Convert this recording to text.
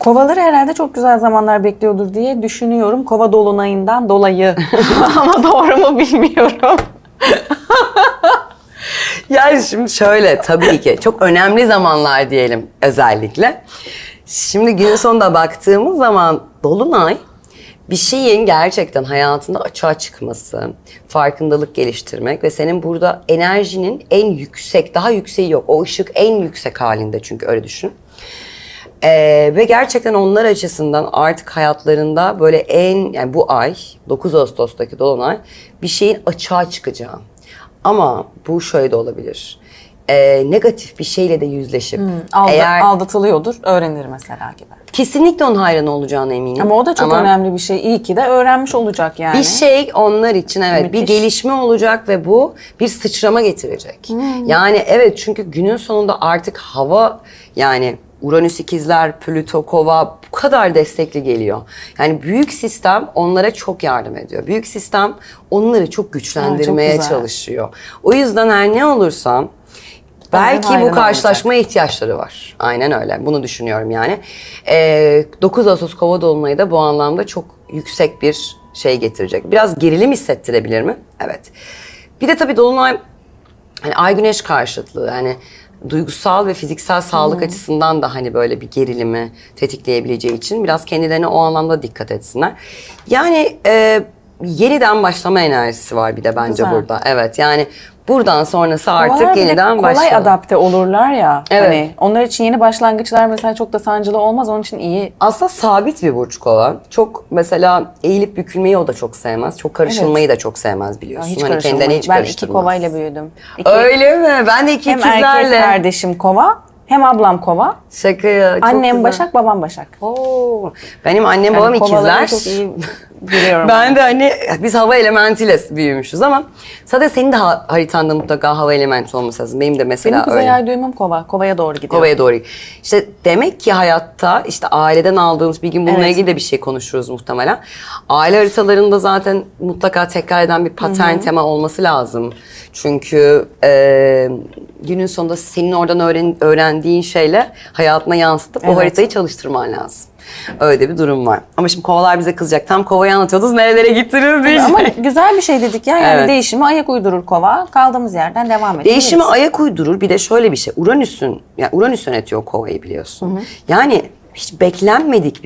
Kovaları herhalde çok güzel zamanlar bekliyordur diye düşünüyorum. Kova dolunayından dolayı. Ama doğru mu bilmiyorum. Yani şimdi şöyle tabii ki çok önemli zamanlar diyelim özellikle. Şimdi gün sonunda baktığımız zaman Dolunay bir şeyin gerçekten hayatında açığa çıkması, farkındalık geliştirmek ve senin burada enerjinin en yüksek, daha yükseği yok. O ışık en yüksek halinde çünkü öyle düşün. Ee, ve gerçekten onlar açısından artık hayatlarında böyle en yani bu ay 9 Ağustos'taki dolunay bir şeyin açığa çıkacağı. Ama bu şöyle de olabilir. Ee, negatif bir şeyle de yüzleşip Alda- eğer Aldatılıyordur, öğrenir mesela gibi. kesinlikle onun hayran olacağına eminim. Ama o da çok Ama önemli bir şey. İyi ki de öğrenmiş olacak yani. Bir şey onlar için evet bir Müthiş. gelişme olacak ve bu bir sıçrama getirecek. Yani evet çünkü günün sonunda artık hava yani Uranüs ikizler, Plüto, Kova bu kadar destekli geliyor. Yani büyük sistem onlara çok yardım ediyor. Büyük sistem onları çok güçlendirmeye güzel. çalışıyor. O yüzden her ne olursa belki bu karşılaşmaya ihtiyaçları var. Aynen öyle. Bunu düşünüyorum yani. Ee, 9 Ağustos Kova Dolunay'ı da bu anlamda çok yüksek bir şey getirecek. Biraz gerilim hissettirebilir mi? Evet. Bir de tabii Dolunay hani ay güneş karşıtlığı yani duygusal ve fiziksel sağlık açısından da hani böyle bir gerilimi tetikleyebileceği için biraz kendilerine o anlamda dikkat etsinler. Yani e, yeniden başlama enerjisi var bir de bence Güzel. burada. Evet yani buradan sonrası artık de yeniden kolay başlama. adapte olurlar ya. Evet. Hani onlar için yeni başlangıçlar mesela çok da sancılı olmaz. Onun için iyi. Aslında sabit bir burç kova. Çok mesela eğilip bükülmeyi o da çok sevmez. Çok karışılmayı da çok sevmez biliyorsun. Hiç hani kendine hiç ben iki kovayla büyüdüm. İki, Öyle mi? Ben de iki hem erkek ikizlerle. kardeşim kova hem ablam kova. Şaka ya. çok Annem güzel. Başak, babam Başak. Oo. Benim annem Yani babam kovaları ikizler. çok iyi biliyorum. Ben de hani biz hava elementiyle büyümüşüz ama zaten senin de ha- haritanda mutlaka hava elementi olması lazım. Benim de mesela Benim kuzey öyle. ay düğümüm kova. Kovaya doğru gidiyor. Kovaya doğru. İşte demek ki hayatta işte aileden aldığımız bir gün bununla Evet. ilgili de bir şey konuşuruz muhtemelen. Aile haritalarında zaten mutlaka tekrar eden bir patern tema olması lazım. Çünkü e, günün sonunda senin oradan öğren, öğrendiğin şeyle hayatına yansıtıp o Evet. haritayı çalıştırman lazım. Öyle bir durum var. Ama şimdi kovalar bize kızacak. Tam kovayı anlatıyordunuz nerelere gittiniz diyecek. Ama güzel bir şey dedik ya. Yani Evet. değişimi ayak uydurur kova. Kaldığımız yerden devam edebiliriz. Değişime ayak uydurur. Bir de şöyle bir şey. Uranüs'ün, yani Uranüs yönetiyor kovayı biliyorsun. Yani hiç beklenmedik bir